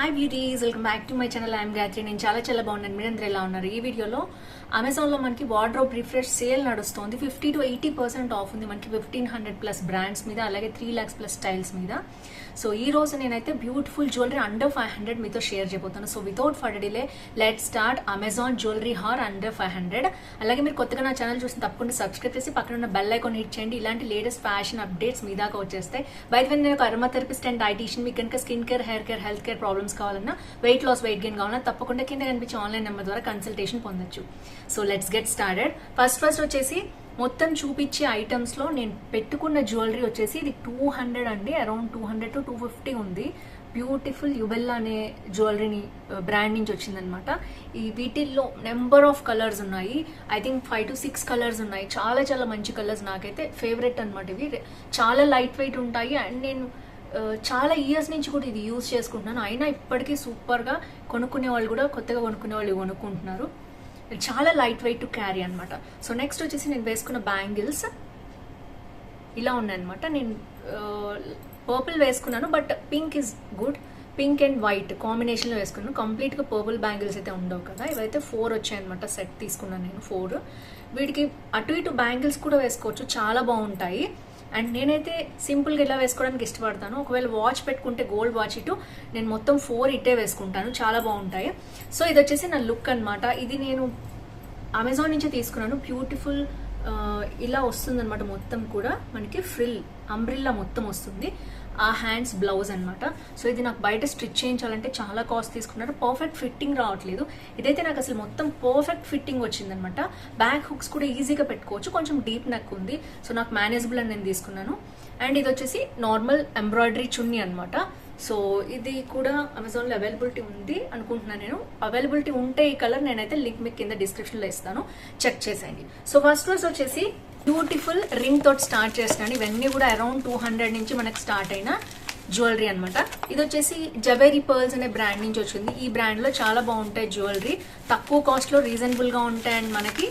Hi beauties welcome back to my channel I'm Gayatri నేను చాలా చాలా బాగున్నాను. మీరందరూ ఎలా ఉన్నారు? ఈ వీడియోలో అమెజాన్లో మనకి వార్డ్రోబ్ రిఫ్రెష్ సేల్ నడుస్తుంది. Fifty to eighty percent off ఉంది మనకి ఫిఫ్టీన్ హండ్రెడ్ ప్లస్ బ్రాండ్స్ మీద అలాగే త్రీ ల్యాక్స్ ప్లస్ స్టైల్స్ మీద. సో ఈ రోజు నేనైతే beautiful jewellery under five hundred మీతో share చేయబోతాను. So without for delay let start Amazon jewellery haul under five hundred అలాగే మీరు కొత్తగా నా ఛానల్ చూసి తప్పకుండా సబ్స్క్రైబ్ చేసి పక్కన ఉన్న బెల్ ఐకాన్ హిట్ చేయండి. ఇలాంటి లేటెస్ట్ ఫ్యాషన్ అప్డేట్స్ మీ దాకా వచ్చేస్తాయి. బయట నేను ఒక అర్మా థెరపిస్ట్ అండ్ డైటీషియన్ మీకు కనుక skin care hair care health care problems కావాలన్నా వెయిట్ లాస్ వెయిట్ గెయిన్ కావాలన్నా తప్పకుండా కింద కనిపించే ఆన్లైన్ నెంబర్ ద్వారా కన్సల్టేషన్ పొందొచ్చు. So let's get started first first వచ్చేసి మొత్తం చూపించే ఐటమ్స్లో నేను పెట్టుకున్న జ్యువెలరీ వచ్చేసి ఇది టూ హండ్రెడ్ అండి. Around two hundred to two fifty ఉంది. బ్యూటిఫుల్ యుబెల్లా అనే జ్యువెలరీని బ్రాండ్ uh, నుంచి వచ్చిందనమాట ఈ వీటిల్లో నెంబర్ ఆఫ్ కలర్స్ ఉన్నాయి. I think five to six colours ఉన్నాయి. చాలా చాలా మంచి కలర్స్ నాకైతే ఫేవరెట్ అనమాట ఇవి. చాలా లైట్ వెయిట్ ఉంటాయి. అండ్ నేను చాలా ఇయర్స్ నుంచి కూడా ఇది యూజ్ చేసుకుంటున్నాను. అయినా ఇప్పటికీ సూపర్గా కొనుక్కునే వాళ్ళు కూడా కొత్తగా కొనుక్కునే వాళ్ళు కొనుక్కుంటున్నారు. చాలా లైట్ వెయిట్ టు క్యారీ అనమాట సో నెక్స్ట్ వచ్చేసి నేను వేసుకున్న బ్యాంగిల్స్ ఇలా ఉన్నాయన్నమాట. నేను పర్పుల్ వేసుకున్నాను but pink is good pink and white కాంబినేషన్లో వేసుకున్నాను. కంప్లీట్గా పర్పుల్ బ్యాంగిల్స్ అయితే ఉండవు కదా. ఇవైతే ఫోర్ వచ్చాయన్నమాట సెట్ తీసుకున్నాను నేను ఫోర్ వీటికి అటు ఇటు బ్యాంగిల్స్ కూడా వేసుకోవచ్చు. చాలా బాగుంటాయి. అండ్ నేనైతే సింపుల్గా ఇలా వేసుకోవడానికి ఇష్టపడతాను. ఒకవేళ వాచ్ పెట్టుకుంటే గోల్డ్ వాచ్ ఇటు నేను మొత్తం ఫోర్ ఇట్టే వేసుకుంటాను. చాలా బాగుంటాయి. సో ఇది వచ్చేసి నా లుక్ అనమాట ఇది నేను అమెజాన్ నుంచి తీసుకున్నాను. బ్యూటిఫుల్ uh, ఇలా వస్తుందన్నమాట మొత్తం కూడా. మనకి ఫ్రిల్ అంబ్రిల్లా మొత్తం వస్తుంది. ఆ హ్యాండ్స్ బ్లౌజ్ అనమాట సో ఇది నాకు బయట స్టిచ్ చేయించాలంటే చాలా కాస్ట్ తీసుకున్నారు. పర్ఫెక్ట్ ఫిట్టింగ్ రావట్లేదు. ఇదైతే నాకు అసలు మొత్తం పర్ఫెక్ట్ ఫిట్టింగ్ వచ్చిందనమాట బ్యాక్ హుక్స్ కూడా ఈజీగా పెట్టుకోవచ్చు. కొంచెం డీప్ నెక్ ఉంది. సో నాకు మేనేజబుల్ అని నేను తీసుకున్నాను. అండ్ ఇది వచ్చేసి నార్మల్ ఎంబ్రాయిడరీ చున్నీ అనమాట సో ఇది కూడా అమెజాన్లో అవైలబిలిటీ ఉంది అనుకుంటున్నాను నేను. అవైలబిలిటీ ఉంటే ఈ కలర్ నేనైతే లింక్ మీకు కింద డిస్క్రిప్షన్లో ఇస్తాను. చెక్ చేసేయండి. సో ఫస్ట్ రోజు వచ్చేసి బ్యూటిఫుల్ రింగ్ తోటి స్టార్ట్ చేస్తున్నాను. ఇవన్నీ కూడా అరౌండ్ టూ హండ్రెడ్ నుంచి మనకి స్టార్ట్ అయిన జ్యువెలరీ అనమాట ఇది వచ్చేసి జవేరీ పర్ల్స్ అనే బ్రాండ్ నుంచి వచ్చింది. ఈ బ్రాండ్లో చాలా బాగుంటాయి జ్యువెలరీ. తక్కువ కాస్ట్లో రీజనబుల్గా ఉంటాయి అండ్ మనకి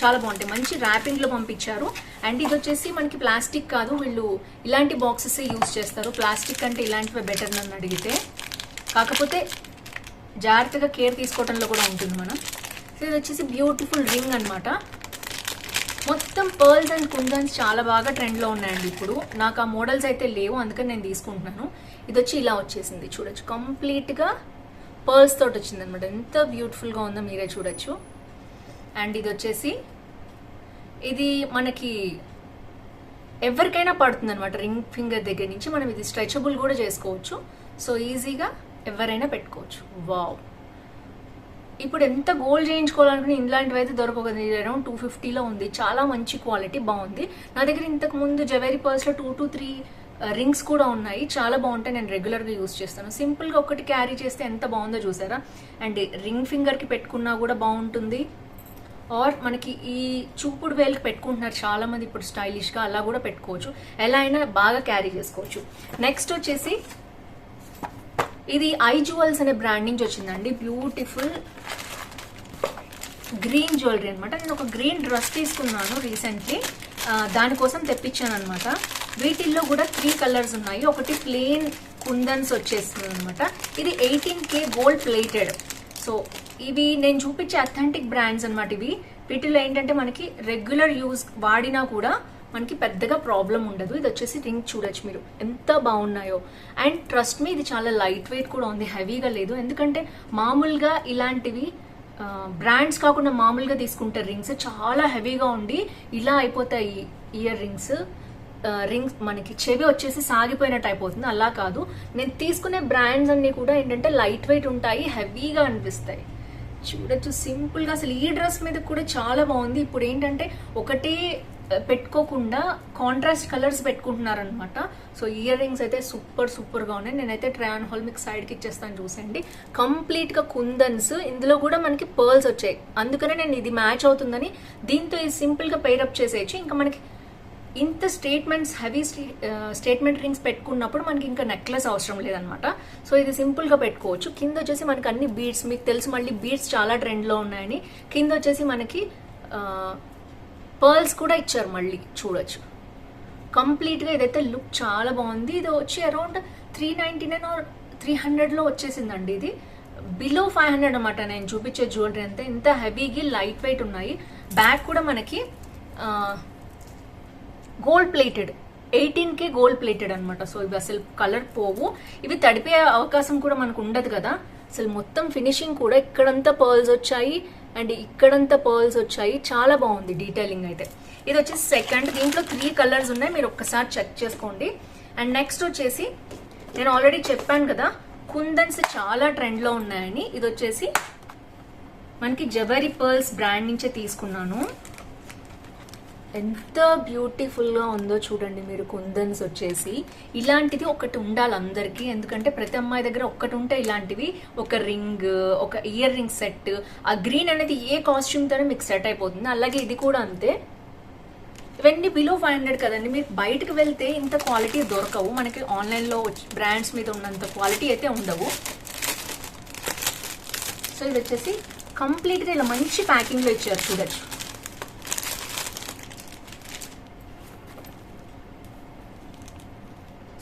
చాలా బాగుంటాయి. మంచి ర్యాపింగ్లో పంపించారు. అండ్ ఇది వచ్చేసి మనకి ప్లాస్టిక్ కాదు. వీళ్ళు ఇలాంటి బాక్సెస్ యూజ్ చేస్తారు. ప్లాస్టిక్ అంటే ఇలాంటివి బెటర్ నన్ను అడిగితే. కాకపోతే జాగ్రత్తగా కేర్ తీసుకోవడంలో కూడా ఉంటుంది మనం. సో ఇది వచ్చేసి బ్యూటిఫుల్ రింగ్ అన్నమాట. మొత్తం పర్ల్స్ అండ్ కుందన్స్ చాలా బాగా ట్రెండ్లో ఉన్నాయండి ఇప్పుడు. నాకు ఆ మోడల్స్ అయితే లేవు అందుకని నేను తీసుకుంటున్నాను. ఇది వచ్చి ఇలా వచ్చేసింది చూడొచ్చు. కంప్లీట్గా పర్ల్స్ తోటి వచ్చింది అనమాట ఎంత బ్యూటిఫుల్గా ఉందో మీరే చూడొచ్చు. అండ్ ఇది వచ్చేసి ఇది మనకి ఎవరికైనా పడుతుంది అనమాట రింగ్ ఫింగర్ దగ్గర నుంచి మనం ఇది స్ట్రెచబుల్ కూడా చేసుకోవచ్చు. సో ఈజీగా ఎవరైనా పెట్టుకోవచ్చు. వావ్ ఇప్పుడు ఎంత గోల్డ్ చేయించుకోవాలనుకుని ఇలాంటివి అయితే దొరకదు అరౌండ్ టూ ఫిఫ్టీలో ఉంది. చాలా మంచి క్వాలిటీ బాగుంది. నా దగ్గర ఇంతకు ముందు జవేరీ పర్స్లో టూ టు త్రీ రింగ్స్ కూడా ఉన్నాయి. చాలా బాగుంటాయి. నేను రెగ్యులర్గా యూస్ చేస్తాను. సింపుల్గా ఒకటి క్యారీ చేస్తే ఎంత బాగుందో చూసారా? అండ్ రింగ్ ఫింగర్కి పెట్టుకున్నా కూడా బాగుంటుంది. ఆర్ మనకి ఈ చూపుడు వేలుకి పెట్టుకుంటున్నారు చాలా మంది ఇప్పుడు స్టైలిష్గా అలా కూడా పెట్టుకోవచ్చు. ఎలా అయినా బాగా క్యారీ చేసుకోవచ్చు. నెక్స్ట్ వచ్చేసి ఇది ఐ జ్యువెల్స్ అనే బ్రాండ్ నుంచి వచ్చిందండి. బ్యూటిఫుల్ గ్రీన్ జ్యువెలరీ అనమాట నేను ఒక గ్రీన్ డ్రెస్ తీసుకున్నాను రీసెంట్లీ దానికోసం తెప్పించాను అనమాట వీటిల్లో కూడా త్రీ కలర్స్ ఉన్నాయి. ఒకటి ప్లెయిన్ కుందన్స్ వచ్చేస్తుంది అనమాట ఇది eighteen K gold plated so ఇవి నేను చూపించే అథెంటిక్ బ్రాండ్స్ అనమాట ఇవి. వీటిలో ఏంటంటే మనకి రెగ్యులర్ యూజ్ వాడినా కూడా మనకి పెద్దగా ప్రాబ్లం ఉండదు. ఇది వచ్చేసి రింగ్ చూడొచ్చు మీరు. ఎంత బాగున్నాయో. అండ్ ట్రస్ట్ మీ ఇది చాలా లైట్ వెయిట్ కూడా ఉంది. హెవీగా లేదు. ఎందుకంటే మామూలుగా ఇలాంటివి బ్రాండ్స్ కాకుండా మామూలుగా తీసుకుంటే రింగ్స్ చాలా హెవీగా ఉండి ఇలా అయిపోతాయి ఇయర్ రింగ్స్ రింగ్స్ మనకి చెవి వచ్చేసి సాగిపోయినట్టు అయిపోతుంది అలా కాదు. నేను తీసుకునే బ్రాండ్స్ అన్నీ కూడా ఏంటంటే లైట్ వెయిట్ ఉంటాయి హెవీగా అనిపిస్తాయి. చూడొచ్చు. సింపుల్గా అసలు ఈ డ్రెస్ మీద కూడా చాలా బాగుంది. ఇప్పుడు ఏంటంటే ఒకటే పెట్టుకోకుండా కాంట్రాస్ట్ కలర్స్ పెట్టుకుంటున్నారనమాట సో ఇయర్ రింగ్స్ అయితే సూపర్ సూపర్గా ఉన్నాయి. నేనైతే ట్రయాన్ హాల్ మీకు సైడ్కి ఇచ్చేస్తాను చూసండి కంప్లీట్గా కుందన్స్. ఇందులో కూడా మనకి పర్ల్స్ వచ్చాయి. అందుకనే నేను ఇది మ్యాచ్ అవుతుందని దీంతో ఇది సింపుల్గా పెయిరప్ చేసేయచ్చు. ఇంకా మనకి ఇంత స్టేట్మెంట్స్ హెవీ స్టేట్మెంట్ రింగ్స్ పెట్టుకున్నప్పుడు మనకి ఇంకా నెక్లెస్ అవసరం లేదనమాట సో ఇది సింపుల్గా పెట్టుకోవచ్చు. కింద వచ్చేసి మనకి అన్ని బీడ్స్ మీకు తెలుసు మళ్ళీ బీడ్స్ చాలా ట్రెండ్లో ఉన్నాయని. కింద వచ్చేసి మనకి పర్ల్స్ కూడా ఇచ్చారు మళ్ళీ చూడొచ్చు. కంప్లీట్గా ఇదైతే లుక్ చాలా బాగుంది. ఇది వచ్చి around three ninety nine or three హండ్రెడ్లో వచ్చేసిందండి ఇది. బిలో ఫైవ్ హండ్రెడ్ అనమాట నేను చూపించే జ్యువెలరీ అంతా. ఇంత హెవీగా లైట్ వెయిట్ ఉన్నాయి. బ్యాగ్ కూడా మనకి gold plated eighteen K gold plated అనమాట సో ఇవి అసలు కలర్ పోవు. ఇవి తడిపే అవకాశం కూడా మనకు ఉండదు కదా. అసలు మొత్తం ఫినిషింగ్ కూడా ఇక్కడంతా పర్ల్స్ వచ్చాయి. అండ్ ఇక్కడంతా పర్ల్స్ వచ్చాయి. చాలా బాగుంది డీటెయిలింగ్ అయితే. ఇది వచ్చేసి సెకండ్ దీంట్లో త్రీ కలర్స్ ఉన్నాయి. మీరు ఒక్కసారి చెక్ చేసుకోండి. అండ్ నెక్స్ట్ వచ్చేసి నేను ఆల్రెడీ చెప్పాను కదా కుందన్స్ చాలా ట్రెండ్లో ఉన్నాయని. ఇది వచ్చేసి మనకి జవరీ పర్ల్స్ బ్రాండ్ నుంచే తీసుకున్నాను. ఎంత బ్యూటిఫుల్గా ఉందో చూడండి మీరు కుందన్స్ వచ్చేసి. ఇలాంటిది ఒకటి ఉండాలి అందరికీ. ఎందుకంటే ప్రతి అమ్మాయి దగ్గర ఒక్కటి ఉంటే ఇలాంటివి. ఒక రింగ్ ఒక ఇయర్ రింగ్ సెట్ ఆ గ్రీన్ అనేది ఏ కాస్ట్యూమ్తోనే మీకు సెట్ అయిపోతుంది. అలాగే ఇది కూడా అంతే. ఇవన్నీ బిలో ఫైవ్ హండ్రెడ్ కదండి. మీరు బయటకు వెళ్తే ఇంత క్వాలిటీ దొరకవు. మనకి ఆన్లైన్లో బ్రాండ్స్ మీద ఉన్నంత క్వాలిటీ అయితే ఉండవు. సో ఇది వచ్చేసి కంప్లీట్గా ఇలా మంచి ప్యాకింగ్లో ఇచ్చారు చూడచ్చు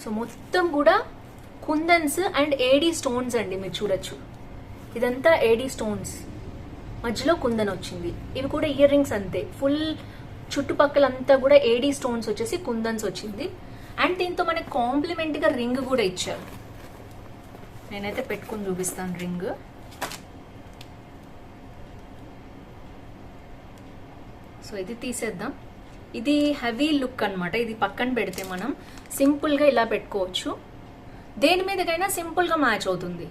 సో మొత్తం కూడా కుందన్స్ అండ్ ఏడీ స్టోన్స్ అండి మీరు చూడొచ్చు. ఇదంతా ఏడీ స్టోన్స్ మధ్యలో కుందన్ వచ్చింది. ఇవి కూడా ఇయర్ రింగ్స్ అంతే. ఫుల్ చుట్టుపక్కలంతా కూడా ఏడీ స్టోన్స్ వచ్చేసి కుందన్స్ వచ్చింది. అండ్ దీంతో మనకి కాంప్లిమెంట్గా రింగ్ కూడా ఇచ్చారు. నేనైతే పెట్టుకుని చూపిస్తాను రింగ్ సో ఇది తీసేద్దాం. ఇది హెవీ లుక్ అనమాట ఇది పక్కన పెడితే మనం సింపుల్గా ఇలా పెట్టుకోవచ్చు. దేని మీదకైనా సింపుల్గా మ్యాచ్ అవుతుంది.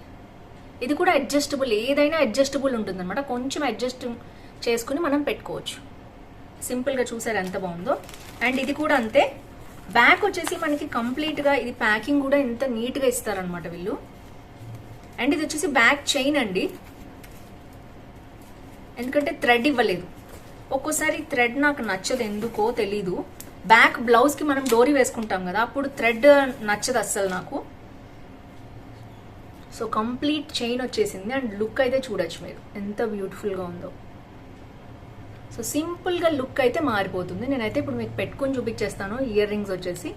ఇది కూడా అడ్జస్టబుల్ ఏదైనా అడ్జస్టబుల్ ఉంటుంది అనమాట కొంచెం అడ్జస్ట్ చేసుకుని మనం పెట్టుకోవచ్చు. సింపుల్గా చూసారు ఎంత బాగుందో. అండ్ ఇది కూడా అంతే. బ్యాక్ వచ్చేసి మనకి కంప్లీట్గా ఇది ప్యాకింగ్ కూడా ఎంత నీట్గా ఇస్తారనమాట వీళ్ళు. అండ్ ఇది వచ్చేసి బ్యాక్ చైన్ అండి. ఎందుకంటే థ్రెడ్ ఇవ్వలేదు. ఒక్కోసారి థ్రెడ్ నాకు నచ్చదు ఎందుకో తెలీదు. బ్యాక్ బ్లౌజ్కి మనం డోరీ వేసుకుంటాం కదా అప్పుడు థ్రెడ్ నచ్చదు అస్సలు నాకు. సో కంప్లీట్ చైన్ వచ్చేసింది అండ్ లుక్ అయితే చూడొచ్చు మీరు. ఎంత బ్యూటిఫుల్గా ఉందో. సో సింపుల్గా లుక్ అయితే మారిపోతుంది. నేనైతే ఇప్పుడు మీకు పెట్టుకొని చూపించేస్తాను. ఇయర్ రింగ్స్ వచ్చేసి.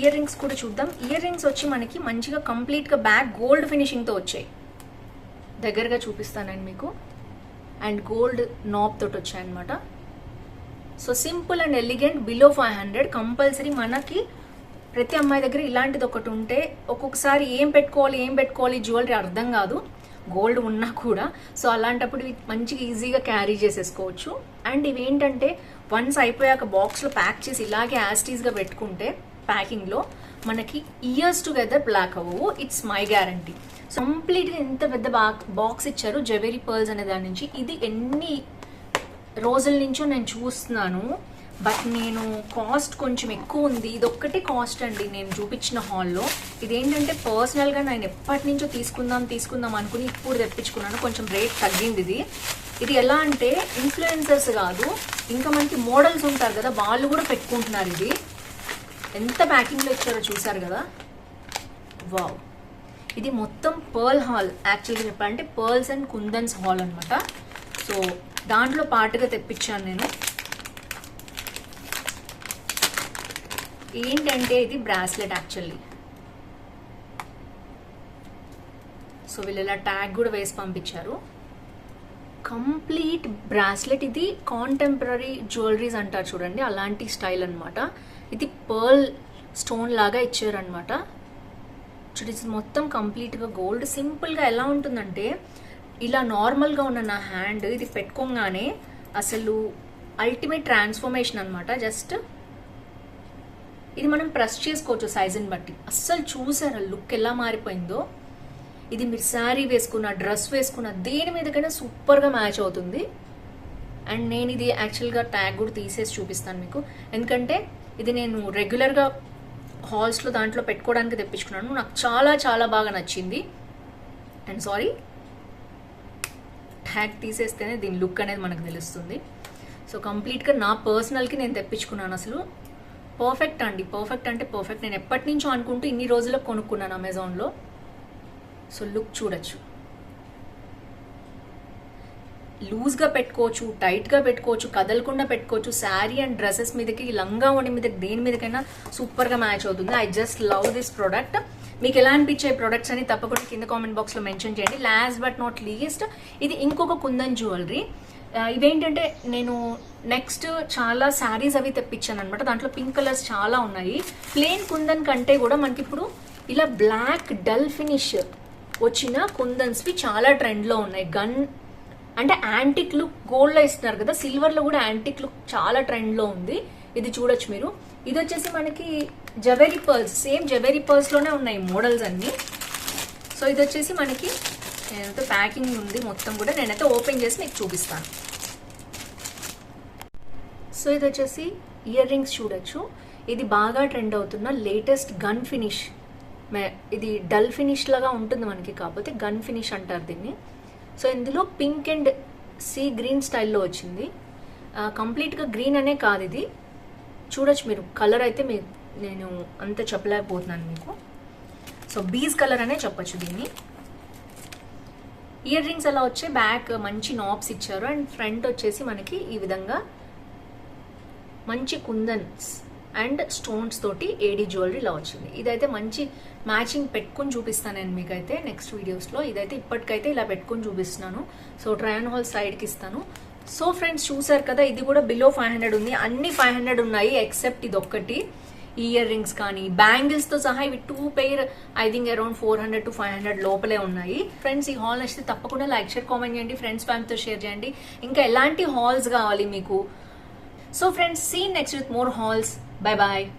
ఇయర్ రింగ్స్ కూడా చూద్దాం. ఇయర్ రింగ్స్ వచ్చి మనకి మంచిగా కంప్లీట్గా బ్యాక్ గోల్డ్ ఫినిషింగ్తో వచ్చాయి. దగ్గరగా చూపిస్తానండి మీకు. అండ్ గోల్డ్ నాప్ తోటి వచ్చాయన్నమాట. So simple and elegant below five hundred compulsory మనకి ప్రతి అమ్మాయి దగ్గర ఇలాంటిది ఒకటి ఉంటే ఒక్కొక్కసారి ఏం పెట్టుకోవాలి ఏం పెట్టుకోవాలి జ్యువెలరీ అర్థం కాదు. గోల్డ్ ఉన్నా కూడా. సో అలాంటప్పుడు ఇవి మంచిగా ఈజీగా క్యారీ చేసేసుకోవచ్చు. అండ్ ఇవి ఏంటంటే వన్స్ అయిపోయాక బాక్స్లో ప్యాక్ చేసి ఇలాగే యాస్టీస్గా పెట్టుకుంటే ప్యాకింగ్లో మనకి ఇయర్స్ టుగెదర్ బ్లాక్ అవ్వవు. It's my guarantee. సో కంప్లీట్గా ఎంత పెద్ద బాక్స్ ఇచ్చారు. జవేరీ పర్ల్స్ అనే దాని నుంచి. ఇది ఎన్ని రోజుల నుంచో నేను చూస్తున్నాను. బట్ నేను కాస్ట్ కొంచెం ఎక్కువ ఉంది. ఇది ఒక్కటే కాస్ట్ అండి నేను చూపించిన హాల్లో ఇదేంటంటే పర్సనల్గా నేను ఎప్పటి నుంచో తీసుకుందాం తీసుకుందాం అనుకుని ఇప్పుడు తెప్పించుకున్నాను. కొంచెం రేట్ తగ్గింది ఇది. ఇది ఎలా అంటే ఇన్ఫ్లుయెన్సర్స్ కాదు. ఇంకా మనకి మోడల్స్ ఉంటారు కదా వాళ్ళు కూడా పెట్టుకుంటున్నారు ఇది. ఎంత ప్యాకింగ్లో ఇచ్చారో చూసారు కదా? వావ్ ఇది మొత్తం పర్ల్ హాల్ యాక్చువల్గా చెప్పాలంటే పర్ల్స్ అండ్ కుందన్స్ హాల్ అనమాట సో దాంట్లో పాటుగా తెప్పించాను నేను. ఏంటంటే ఇది బ్రాస్లెట్ యాక్చువల్లీ. సో వీళ్ళు ఇలా ట్యాగ్ కూడా వేసి పంపించారు. Complete bracelet. ఇది కాంటెంపరీ జ్యువెలరీస్ అంటారు చూడండి అలాంటి స్టైల్ అనమాట ఇది పర్ల్ స్టోన్ లాగా ఇచ్చారనమాట చూడు ఇది మొత్తం కంప్లీట్గా గోల్డ్ సింపుల్గా ఎలా ఉంటుందంటే ఇలా నార్మల్గా ఉన్న నా హ్యాండ్ ఇది పెట్టుకోగానే అసలు అల్టిమేట్ ట్రాన్స్ఫర్మేషన్ అనమాట జస్ట్ ఇది మనం ప్రెస్ చేసుకోవచ్చు సైజుని బట్టి. అస్సలు చూసారా లుక్ ఎలా మారిపోయిందో? ఇది మీరు శారీ వేసుకున్న డ్రెస్ వేసుకున్న దేని మీదకైనా సూపర్గా మ్యాచ్ అవుతుంది. అండ్ నేను ఇది యాక్చువల్గా ట్యాగ్ కూడా తీసేసి చూపిస్తాను మీకు. ఎందుకంటే ఇది నేను రెగ్యులర్గా హాల్స్లో దాంట్లో పెట్టుకోవడానికి తెప్పించుకున్నాను. నాకు చాలా చాలా బాగా నచ్చింది. అండ్ సారీ ట్యాగ్ తీసేస్తేనే దీని లుక్ అనేది మనకు తెలుస్తుంది. సో కంప్లీట్గా నా పర్సనల్కి నేను తెప్పించుకున్నాను అసలు. పర్ఫెక్ట్ అండి పర్ఫెక్ట్ అంటే పర్ఫెక్ట్ నేను ఎప్పటి నుంచో అనుకుంటూ ఇన్ని రోజుల్లో కొనుక్కున్నాను అమెజాన్లో సో లుక్ చూడొచ్చు. లూజ్గా పెట్టుకోవచ్చు టైట్గా పెట్టుకోవచ్చు కదలకుండా పెట్టుకోవచ్చు శారీ అండ్ డ్రెస్సెస్ మీదకి లంగా ఉండి మీద దేని మీదకైనా సూపర్గా మ్యాచ్ అవుతుంది. I just love this product మీకు ఎలా అనిపించే ప్రొడక్ట్స్ అని తప్పకుండా కింద కామెంట్ బాక్స్లో మెన్షన్ చేయండి. లాస్ట్ బట్ నాట్ లీస్ట్ ఇది ఇంకొక కుందన్ జ్యువెలరీ ఇవేంటంటే నేను నెక్స్ట్ చాలా శారీస్ అవి తెప్పించాను అనమాట దాంట్లో పింక్ కలర్స్ చాలా ఉన్నాయి. ప్లేన్ కుందన్ కంటే కూడా మనకి ఇప్పుడు ఇలా బ్లాక్ డల్ ఫినిష్ వచ్చిన కుందన్స్వి చాలా ట్రెండ్లో ఉన్నాయి. గన్ అంటే యాంటిక్ లుక్ గోల్డ్లో ఇస్తున్నారు కదా సిల్వర్లో కూడా యాంటిక్ లుక్ చాలా ట్రెండ్లో ఉంది. ఇది చూడొచ్చు మీరు. ఇది వచ్చేసి మనకి జవెరీ పర్ల్స్ సేమ్ జవెరీ పర్ల్స్లోనే ఉన్నాయి మోడల్స్ అన్నీ. సో ఇది వచ్చేసి మనకి నేనైతే ప్యాకింగ్ ఉంది మొత్తం కూడా. నేనైతే ఓపెన్ చేసి మీకు చూపిస్తాను. సో ఇది వచ్చేసి ఇయర్ రింగ్స్ చూడొచ్చు. ఇది బాగా ట్రెండ్ అవుతున్న లేటెస్ట్ గన్ ఫినిష్ ఇది డల్ ఫినిష్ లాగా ఉంటుంది మనకి కాకపోతే గన్ ఫినిష్ అంటారు దీన్ని. సో ఇందులో పింక్ అండ్ సీ గ్రీన్ స్టైల్లో వచ్చింది. కంప్లీట్గా గ్రీన్ అనే కాదు ఇది. చూడొచ్చు మీరు కలర్ అయితే మీ నేను అంత చెప్పలేకపోతున్నాను మీకు. సో బీజ్ కలర్ అనే చెప్పచ్చు దీన్ని. ఇయర్ రింగ్స్ అలా వచ్చే బ్యాక్ మంచి నాబ్స్ ఇచ్చారు. అండ్ ఫ్రంట్ వచ్చేసి మనకి ఈ విధంగా మంచి కుందన్స్ అండ్ స్టోన్స్ తోటి ఏడి జ్యువెలరీ ఇలా వచ్చింది. ఇదైతే మంచి మ్యాచింగ్ పెట్టుకుని చూపిస్తాను నేను మీకైతే నెక్స్ట్ వీడియోస్లో. ఇదైతే ఇప్పటికైతే ఇలా పెట్టుకుని చూపిస్తున్నాను. సో ట్రయన్ హాల్ సైడ్కి ఇస్తాను. సో ఫ్రెండ్స్ చూసారు కదా ఇది కూడా బిలో ఫైవ్ హండ్రెడ్ ఉంది. అన్ని ఫైవ్ హండ్రెడ్ ఉన్నాయి ఎక్సెప్ట్ ఇది ఒక్కటి ఇయర్ రింగ్స్ కానీ బ్యాంగిల్స్తో సహా ఇవి two pair I think around four hundred to five hundred లోపలే ఉన్నాయి. ఫ్రెండ్స్ ఈ హాల్ నచ్చితే తప్పకుండా లైక్ షేర్ కామెంట్ చేయండి. ఫ్రెండ్స్ ఫ్యామిలీతో షేర్ చేయండి. ఇంకా ఎలాంటి హాల్స్ కావాలి మీకు? So friends see next with more hauls. Bye bye.